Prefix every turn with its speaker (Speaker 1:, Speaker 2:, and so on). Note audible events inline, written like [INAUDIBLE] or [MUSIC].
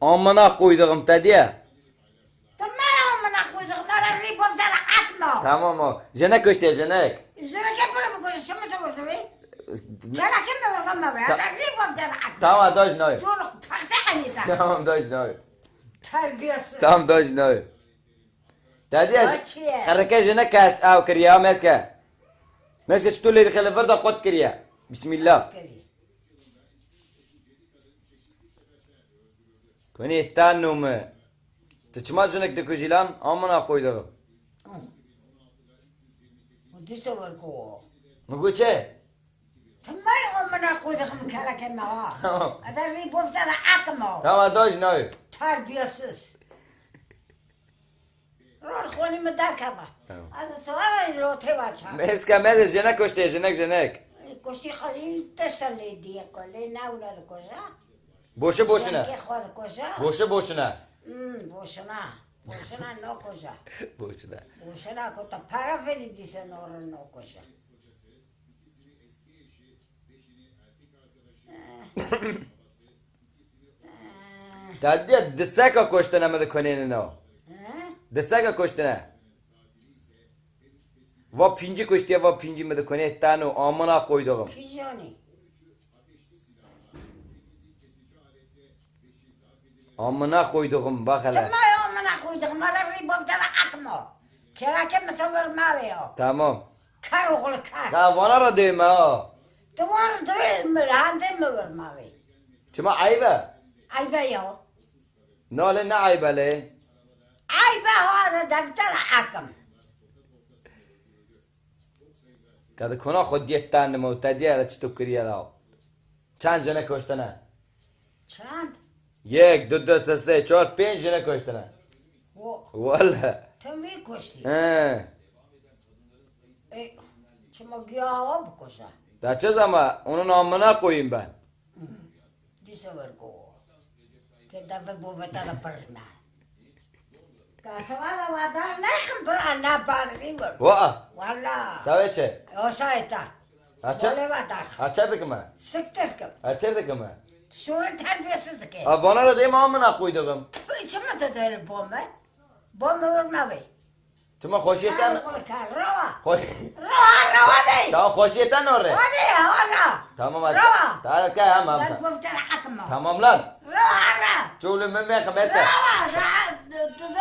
Speaker 1: Amına koyduğum dediye.
Speaker 2: Tamam
Speaker 1: o. Jenek işte jenek.
Speaker 2: Üzerine kapıra mı koydun? Şimdi de vurdu be. Kela kim ne vurdu ama be? Nara ribofları atma.
Speaker 1: Tamam doj noy.
Speaker 2: Çoluk taksa anita.
Speaker 1: Tamam doj noy.
Speaker 2: Terbiyesiz.
Speaker 1: Tamam doj noy. Dediye.
Speaker 2: Açıyor.
Speaker 1: Hareket jenek kast av kiriya meske. Meske çtu leri khale verda qot kiriya. Bismillah. Koni ettannu mu? Tıçma jenek de kujilan amına koyduğum.
Speaker 2: Dişe var ko.
Speaker 1: Mu guçe?
Speaker 2: Tamam amına koydum kela kim ha.
Speaker 1: Tamam.
Speaker 2: Nara ribofları atma.
Speaker 1: Tamam doj noy.
Speaker 2: Terbiyesiz. Rol khoni mi dar kaba.
Speaker 1: Tamam.
Speaker 2: Hadi sonra lote bacha.
Speaker 1: Meske medes jenek koşte jenek jenek.
Speaker 2: Koşi khali teselli diye kolle ne uladı koca.
Speaker 1: Boşu boşuna.
Speaker 2: Koca.
Speaker 1: Boşu boşuna.
Speaker 2: Hmm, boşuna. Boşuna no koca. [LAUGHS]
Speaker 1: Boşuna.
Speaker 2: Boşuna kota para veridiyse oraya no koca. [COUGHS]
Speaker 1: Tadiye diseka koştuna mı da koneni no. Diseka koştuna. Va pinci koştuya va pinci mı da kone tanu amına koyduğum.
Speaker 2: Fijoni.
Speaker 1: Amına koyduğum bak hele.
Speaker 2: Tamam amına koyduğum ararı bovdana atma. Kelakem metanlar maviyo.
Speaker 1: Tamam.
Speaker 2: Kar oğlu kar.
Speaker 1: Ya bana da değme ha.
Speaker 2: Duvar değme lan değme var mavi.
Speaker 1: Çıma
Speaker 2: ayıba. Ayıba ya.
Speaker 1: Ne ole ne ayıba le?
Speaker 2: Ayıba hada defter akım.
Speaker 1: Kadı kona kod yetten mi o tediyere çıtıp kiriye la. Çan jene koştana.
Speaker 2: Çan.
Speaker 1: Yek, du, du, se, se, çor, pinç jene koştuna.
Speaker 2: O
Speaker 1: Valla.
Speaker 2: temi koştu.
Speaker 1: He.
Speaker 2: E, çimo giyağa bu koşa.
Speaker 1: Daçız ama onun amına koyayım ben.
Speaker 2: Dise ver ko. Ke dave bu vetara parna. Kasavada vada ne kımbra na padri var.
Speaker 1: Va.
Speaker 2: Valla.
Speaker 1: Saveçe.
Speaker 2: O sayta.
Speaker 1: Açar.
Speaker 2: Böyle vada.
Speaker 1: Açardık mı?
Speaker 2: Sıktır kım. Şurada terbiyesizlik ki.
Speaker 1: Ha bana da deyim amına koyduğum.
Speaker 2: İçime de böyle bomba. Bomba vurma be.
Speaker 1: Tuma hoşiyeten...
Speaker 2: Rova.
Speaker 1: Hoş...
Speaker 2: Rova rova değil.
Speaker 1: Tamam hoşiyeten oraya.
Speaker 2: Hadi hadi.
Speaker 1: Tamam hadi.
Speaker 2: Rova.
Speaker 1: Tamam kay ama.
Speaker 2: Ben bu akma.
Speaker 1: Tamam lan.
Speaker 2: Rova.
Speaker 1: Çuğlu memme kımeste.
Speaker 2: Rova rova.